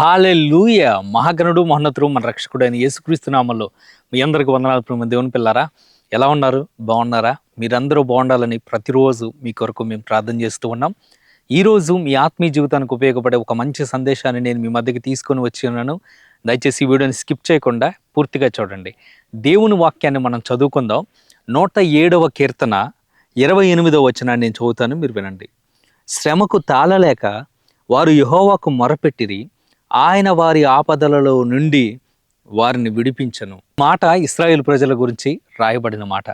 హాలే లూయ మహాగణుడు మహోన్నతుడు మన రక్షకుడు అయిన యేసుక్రీస్తు నామంలో మీ అందరికి వందనాలు ప్రేమ దేవుని పిల్లారా. ఎలా ఉన్నారు? బాగున్నారా? మీరందరూ బాగుండాలని ప్రతిరోజు మీ కొరకు మేము ప్రార్థన చేస్తూ ఉన్నాం. ఈరోజు మీ ఆత్మీయ జీవితానికి ఉపయోగపడే ఒక మంచి సందేశాన్ని నేను మీ మధ్యకి తీసుకొని వచ్చి ఉన్నాను. దయచేసి ఈ వీడియోని స్కిప్ చేయకుండా పూర్తిగా చూడండి. దేవుని వాక్యాన్ని మనం చదువుకుందాం. నూట ఏడవ కీర్తన ఇరవై ఎనిమిదవ వచనాన్ని నేను చదువుతాను మీరు వినండి. శ్రమకు తాళలేక వారు యహోవాకు మొరపెట్టిరి ఆయన వారి ఆపదలలో నుండి వారిని విడిపించను. మాట ఇస్రాయేల్ ప్రజల గురించి రాయబడిన మాట.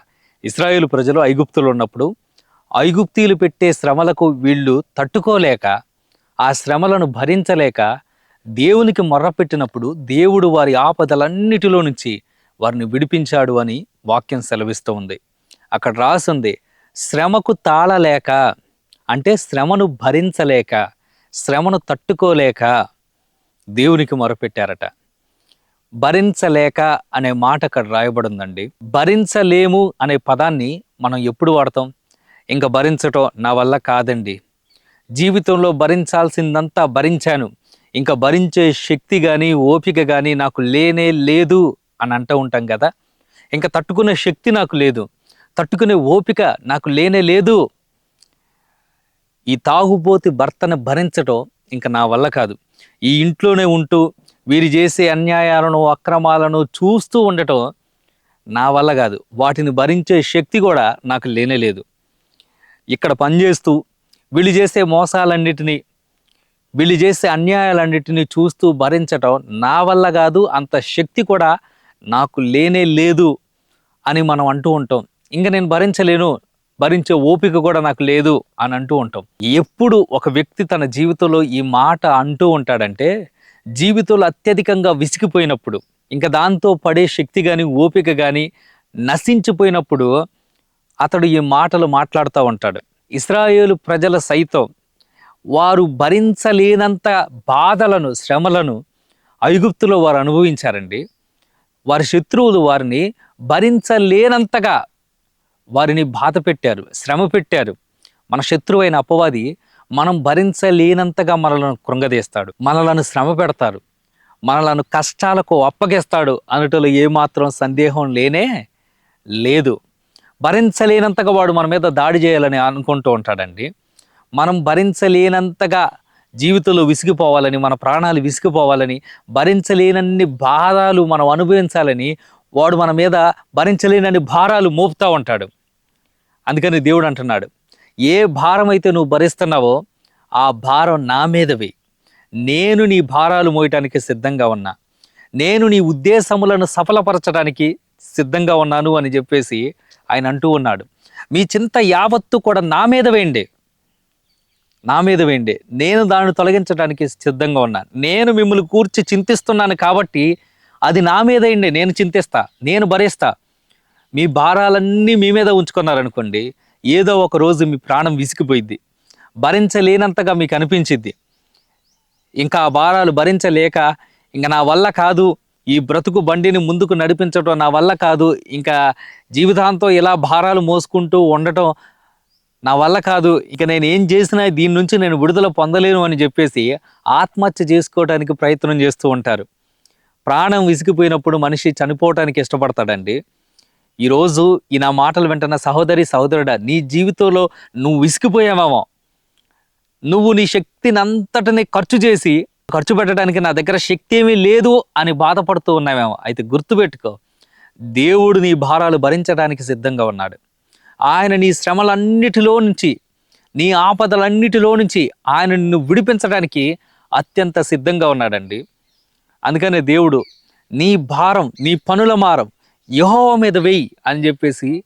ఇస్రాయేల్ ప్రజలు ఐగుప్తులు ఉన్నప్పుడు ఐగుప్తీలు పెట్టే శ్రమలకు వీళ్ళు తట్టుకోలేక ఆ శ్రమలను భరించలేక దేవునికి మొర్రపెట్టినప్పుడు దేవుడు వారి ఆపదలన్నిటిలో నుంచి వారిని విడిపించాడు అని వాక్యం సెలవిస్తూ ఉంది. అక్కడ రాసుంది శ్రమకు తాళలేక అంటే శ్రమను భరించలేక శ్రమను తట్టుకోలేక దేవునికి మొరపెట్టారట. భరించలేక అనే మాట అక్కడ రాయబడిందండి. భరించలేము అనే పదాన్ని మనం ఎప్పుడు వాడతాం? ఇంకా భరించటం నా వల్ల కాదండి. జీవితంలో భరించాల్సిందంతా భరించాను. ఇంకా భరించే శక్తి కానీ ఓపిక కానీ నాకు లేనే లేదు అని అంటూ ఉంటాం కదా. ఇంకా తట్టుకునే శక్తి నాకు లేదు. తట్టుకునే ఓపిక నాకు లేనే లేదు. ఈ తాగుబోతి భర్తను భరించటం ఇంకా నా వల్ల కాదు. ఈ ఇంట్లోనే ఉంటూ వీరు చేసే అన్యాయాలను అక్రమాలను చూస్తూ ఉండటం నా వల్ల కాదు. వాటిని భరించే శక్తి కూడా నాకు లేనే లేదు. ఇక్కడ పనిచేస్తూ వీళ్ళు చేసే మోసాలన్నిటినీ వీళ్ళు చేసే అన్యాయాలన్నిటినీ చూస్తూ భరించటం నా వల్ల కాదు. అంత శక్తి కూడా నాకు లేనే లేదు అని మనం అంటూ ఉంటాం. ఇంకా నేను భరించలేను. భరించే ఓపిక కూడా నాకు లేదు అని అంటూ ఉంటాం. ఎప్పుడు ఒక వ్యక్తి తన జీవితంలో ఈ మాట అంటూ ఉంటాడంటే జీవితంలో అత్యధికంగా విసిగిపోయినప్పుడు ఇంకా దాంతో పడే శక్తి కానీ ఓపిక కానీ నశించిపోయినప్పుడు అతడు ఈ మాటలు మాట్లాడుతూ ఉంటాడు. ఇస్రాయేలు ప్రజల సైతం వారు భరించలేనంత బాధలను శ్రమలను ఐగుప్తులో వారు అనుభవించారండి. వారి శత్రువులు వారిని భరించలేనంతగా వారిని బాధ పెట్టారు శ్రమ పెట్టారు. మన శత్రువైన అపవాది మనం భరించలేనంతగా మనలను కృంగదీస్తాడు మనలను శ్రమ పెడతారు మనలను కష్టాలకు అప్పగిస్తాడు అనటంలో ఏమాత్రం సందేహం లేనే లేదు. భరించలేనంతగా వాడు మన మీద దాడి చేయాలని అనుకుంటూ ఉంటాడండి. మనం భరించలేనంతగా జీవితంలో విసిగిపోవాలని మన ప్రాణాలు విసిగిపోవాలని భరించలేనన్ని బాధలు మనం అనుభవించాలని వాడు మన మీద భరించలేనని భారాలు మోపుతూ ఉంటాడు. అందుకని దేవుడు అంటున్నాడు ఏ భారం అయితే నువ్వు భరిస్తున్నావో ఆ భారం నా మీదవి. నేను నీ భారాలు మోయటానికి సిద్ధంగా ఉన్నా. నేను నీ ఉద్దేశములను సఫలపరచడానికి సిద్ధంగా ఉన్నాను అని చెప్పేసి ఆయన అంటూ ఉన్నాడు. మీ చింత యావత్తు కూడా నా మీద వేయండి. నా మీద వేయండి. నేను దాన్ని తొలగించడానికి సిద్ధంగా ఉన్నాను నేను మిమ్మల్ని కూర్చి చింతిస్తున్నాను కాబట్టి అది నా మీద నేను చింతిస్తా నేను భరిస్తా. మీ భారాలన్నీ మీ మీద ఉంచుకున్నారనుకోండి ఏదో ఒక రోజు మీ ప్రాణం విసిగిపోయిద్ది. భరించలేనంతగా మీకు అనిపించిద్ది. ఇంకా ఆ భారాలు భరించలేక ఇంకా నా వల్ల కాదు ఈ బ్రతుకు బండిని ముందుకు నడిపించడం నా వల్ల కాదు ఇంకా జీవితాంతం ఇలా భారాలు మోసుకుంటూ ఉండటం నా వల్ల కాదు ఇక నేను ఏం చేసినా దీని నుంచి నేను విడుదల పొందలేను అని చెప్పేసి ఆత్మహత్య చేసుకోవడానికి ప్రయత్నం చేస్తూ ఉంటారు. ప్రాణం విసిగిపోయినప్పుడు మనిషి చనిపోవటానికి ఇష్టపడతాడండి. ఈరోజు ఈ నా మాటలు వింటున్న సహోదరి సహోదరుడా నీ జీవితంలో నువ్వు విసిగిపోయావేమో. నువ్వు నీ శక్తిని అంతటిని ఖర్చు చేసి ఖర్చు పెట్టడానికి నా దగ్గర శక్తి ఏమీ లేదు అని బాధపడుతూ ఉన్నావేమో. అయితే గుర్తుపెట్టుకో దేవుడు నీ భారాలు భరించడానికి సిద్ధంగా ఉన్నాడు. ఆయన నీ శ్రమలన్నిటిలో నుంచి నీ ఆపదలన్నిటిలో నుంచి ఆయన నిన్ను విడిపించడానికి అత్యంత సిద్ధంగా ఉన్నాడండి. అందుకనే దేవుడు నీ భారం నీ పనుల మారం యహోవ మీద వెయ్యి అని చెప్పేసి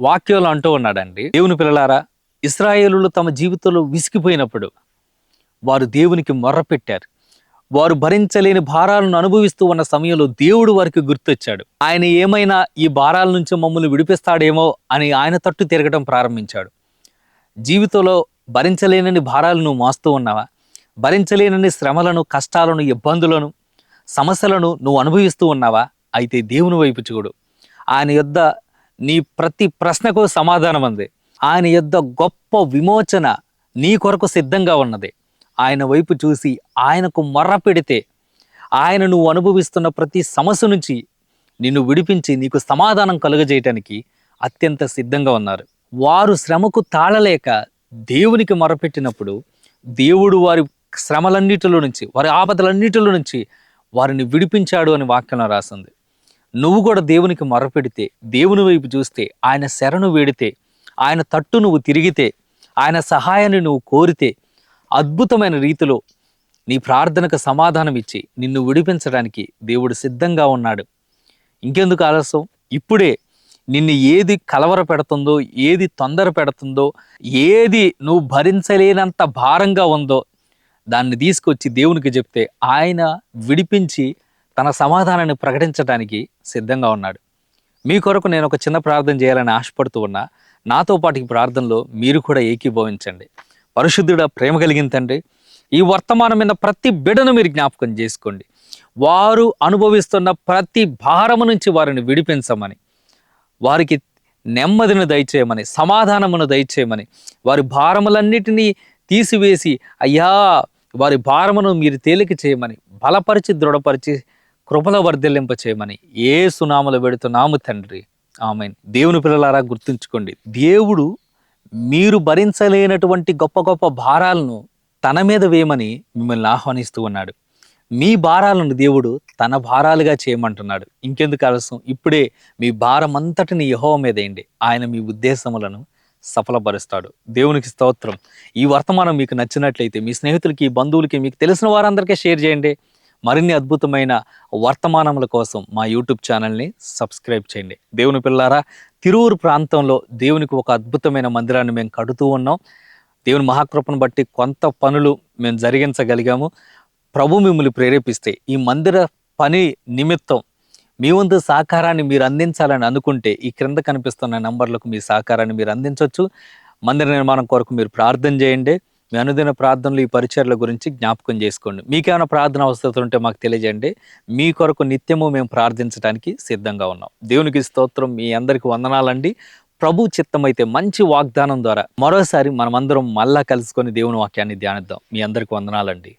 వాక్యాలు అంటూ ఉన్నాడండి. దేవుని పిల్లలారా ఇస్రాయేలులు తమ జీవితంలో విసిగిపోయినప్పుడు వారు దేవునికి మొర్రపెట్టారు. వారు భరించలేని భారాలను అనుభవిస్తూ ఉన్న సమయంలో దేవుడు వారికి గుర్తొచ్చాడు. ఆయన ఏమైనా ఈ భారాల నుంచి మమ్మల్ని విడిపిస్తాడేమో అని ఆయన తట్టు తిరగడం ప్రారంభించాడు. జీవితంలో భరించలేనని భారాలను మోస్తూ ఉన్నావా? భరించలేనని శ్రమలను కష్టాలను ఇబ్బందులను సమస్యలను నువ్వు అనుభవిస్తూ ఉన్నావా? అయితే దేవుని వైపు చూడు. ఆయన యొద్ద నీ ప్రతి ప్రశ్నకు సమాధానం ఉంది ఆయన యొద్ద గొప్ప విమోచన నీ కొరకు సిద్ధంగా ఉన్నది. ఆయన వైపు చూసి ఆయనకు మొర్ర పెడితే ఆయన నువ్వు అనుభవిస్తున్న ప్రతి సమస్య నుంచి నిన్ను విడిపించి నీకు సమాధానం కలుగజేయటానికి అత్యంత సిద్ధంగా ఉన్నారు. వారు శ్రమకు తాళలేక దేవునికి మొరపెట్టినప్పుడు దేవుడు వారి శ్రమలన్నిటిలో నుంచి వారి ఆపదలన్నిటిలో నుంచి వారిని విడిపించాడు అని వాక్యం రాసింది. నువ్వు కూడా దేవునికి మొరపెడితే దేవుని వైపు చూస్తే ఆయన శరణు వేడితే ఆయన తట్టు నువ్వు తిరిగితే ఆయన సహాయాన్ని నువ్వు కోరితే అద్భుతమైన రీతిలో నీ ప్రార్థనకు సమాధానం ఇచ్చి నిన్ను విడిపించడానికి దేవుడు సిద్ధంగా ఉన్నాడు. ఇంకెందుకు ఆలస్యం? ఇప్పుడే నిన్ను ఏది కలవర పెడుతుందో ఏది తొందర పెడుతుందో ఏది నువ్వు భరించలేనంత భారంగా ఉందో దాన్ని తీసుకొచ్చి దేవునికి చెప్తే ఆయన విడిపించి తన సమాధానాన్ని ప్రకటించడానికి సిద్ధంగా ఉన్నాడు. మీ కొరకు నేను ఒక చిన్న ప్రార్థన చేయాలని ఆశపడుతూ ఉన్నా నాతో పాటు ఈ ప్రార్థనలో మీరు కూడా ఏకీభవించండి. పరిశుద్ధుడ ప్రేమ కలిగిన తండ్రి ఈ మీద ప్రతి బిడను మీరు జ్ఞాపకం చేసుకోండి. వారు అనుభవిస్తున్న ప్రతి భారము నుంచి వారిని విడిపించమని వారికి నెమ్మదిని దయచేయమని సమాధానమును దయచేయమని వారి భారములన్నిటినీ తీసివేసి అయ్యా వారి భారమును మీరు తేలిక చేయమని బలపరిచి దృఢపరిచి కృపల వర్ధిల్లింప చేయమని ఏ సునామలు పెడుతున్నాము తండ్రి. ఆమె దేవుని పిల్లలారా గుర్తుంచుకోండి. దేవుడు మీరు భరించలేనటువంటి గొప్ప గొప్ప భారాలను తన మీద వేయమని మిమ్మల్ని ఆహ్వానిస్తూ ఉన్నాడు. మీ భారాలను దేవుడు తన భారాలుగా చేయమంటున్నాడు. ఇంకెందుకు ఆలస్యం? ఇప్పుడే మీ భారం అంతటిని యహోవ మీద వేయండి. ఆయన మీ ఉద్దేశములను సఫలపరుస్తాడు. దేవునికి స్తోత్రం. ఈ వర్తమానం మీకు నచ్చినట్లయితే మీ స్నేహితులకి బంధువులకి మీకు తెలిసిన వారందరికీ షేర్ చేయండి. మరిన్ని అద్భుతమైన వర్తమానముల కోసం మా యూట్యూబ్ ఛానల్ని సబ్స్క్రైబ్ చేయండి. దేవుని పిల్లారా తిరువురు ప్రాంతంలో దేవునికి ఒక అద్భుతమైన మందిరాన్ని మేము కడుతూ ఉన్నాం. దేవుని మహాకృపను బట్టి కొంత పనులు మేము జరిగించగలిగాము. ప్రభు మిమ్మల్ని ప్రేరేపిస్తే ఈ మందిర పని నిమిత్తం మీ వంతు సహకారాన్ని మీరు అందించాలని అనుకుంటే ఈ క్రింద కనిపిస్తున్న నంబర్లకు మీ సహకారాన్ని మీరు అందించవచ్చు మందిర నిర్మాణం కొరకు మీరు ప్రార్థన చేయండి. మీ అనుదిన ప్రార్థనలు ఈ పరిచర్ల గురించి జ్ఞాపకం చేసుకోండి. మీకేమైనా ప్రార్థన అవసరం ఉంటే మాకు తెలియజేయండి. మీ కొరకు నిత్యము మేము ప్రార్థించడానికి సిద్ధంగా ఉన్నాం. దేవునికి స్తోత్రం. మీ అందరికి వందనాలండి. ప్రభు చిత్తమైతే మంచి వాగ్దానం ద్వారా మరోసారి మనమందరం మళ్ళా కలుసుకొని దేవుని వాక్యాన్ని ధ్యానిద్దాం. మీ అందరికి వందనాలండి.